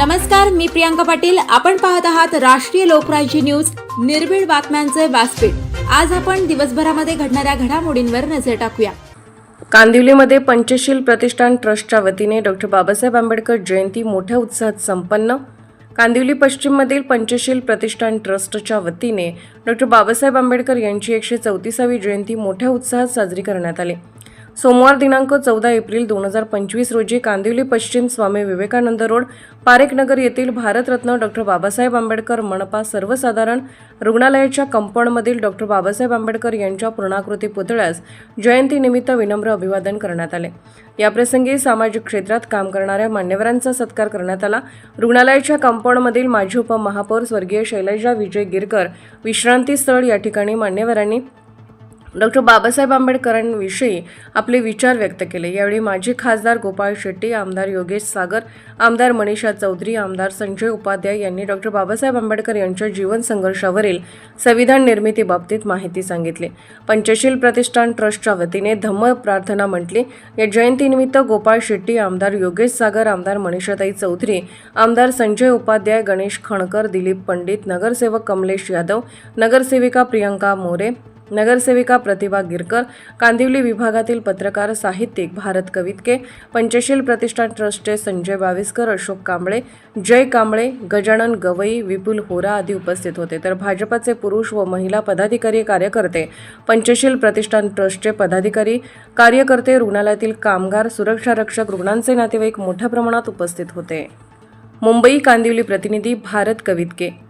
नमस्कार मी प्रियांका पाटील. आपण पाहत आहात राष्ट्रीय लोकराज्य न्यूज. निर्भीड बातम्यांचे व्यासपीठ. आज आपण दिवसभरामध्ये घडणाऱ्या घडामोडींवर नजर टाकूया. कांदिवलीमध्ये पंचशील प्रतिष्ठान ट्रस्टच्या वतीने डॉक्टर बाबासाहेब आंबेडकर जयंती मोठ्या उत्साहात संपन्न. कांदिवली पश्चिममधील पंचशील प्रतिष्ठान ट्रस्टच्या वतीने डॉक्टर बाबासाहेब आंबेडकर यांची एकशे चौतीसावी जयंती मोठ्या उत्साहात साजरी करण्यात आली. सोमवार दिनांक चौदा एप्रिल दोन हजार पंचवीस रोजी कांदिवली पश्चिम स्वामी विवेकानंद रोड पारेखनगर येथील भारतरत्न डॉक्टर बाबासाहेब आंबेडकर मनपा सर्वसाधारण रुग्णालयाच्या कंपाऊंडमधील डॉक्टर बाबासाहेब आंबेडकर यांच्या पूर्णाकृती पुतळ्यास जयंतीनिमित्त विनम्र अभिवादन करण्यात आले. याप्रसंगी सामाजिक क्षेत्रात काम करणाऱ्या मान्यवरांचा सत्कार करण्यात आला. रुग्णालयाच्या कंपाऊंडमधील माजी उपमहापौर स्वर्गीय शैलजा विजय गिरकर विश्रांती स्थळ या ठिकाणी मान्यवरांनी डॉक्टर बाबासाहेब आंबेडकरांविषयी आपले विचार व्यक्त केले. यावेळी माजी खासदार गोपाळ शेट्टी आमदार योगेश सागर आमदार मनीषा चौधरी आमदार संजय उपाध्याय यांनी डॉक्टर बाबासाहेब आंबेडकर यांच्या जीवन संघर्षावरील संविधान निर्मितीबाबतीत माहिती सांगितली. पंचशील प्रतिष्ठान ट्रस्टच्या वतीने धम्म प्रार्थना म्हटली. या जयंतीनिमित्त गोपाळ शेट्टी आमदार योगेश सागर आमदार मनीषाताई चौधरी आमदार संजय उपाध्याय गणेश खणकर दिलीप पंडित नगरसेवक कमलेश यादव नगरसेविका प्रियंका मोरे नगरसेविका प्रतिभा गिरकर कांदिवली विभागातील पत्रकार साहित्यिक भारत कवितके पंचशील प्रतिष्ठान ट्रस्टचे संजय बाविस्कर अशोक कांबळे जय कांबळे गजानन गवई विपुल होरा आदी उपस्थित होते. तर भाजपचे पुरुष व महिला पदाधिकारी कार्यकर्ते पंचशील प्रतिष्ठान ट्रस्टचे पदाधिकारी कार्यकर्ते रुग्णालयातील कामगार सुरक्षा रक्षक रुग्णांचे नातेवाईक मोठ्या प्रमाणात उपस्थित होते. मुंबई कांदिवली प्रतिनिधी भारत कवितके.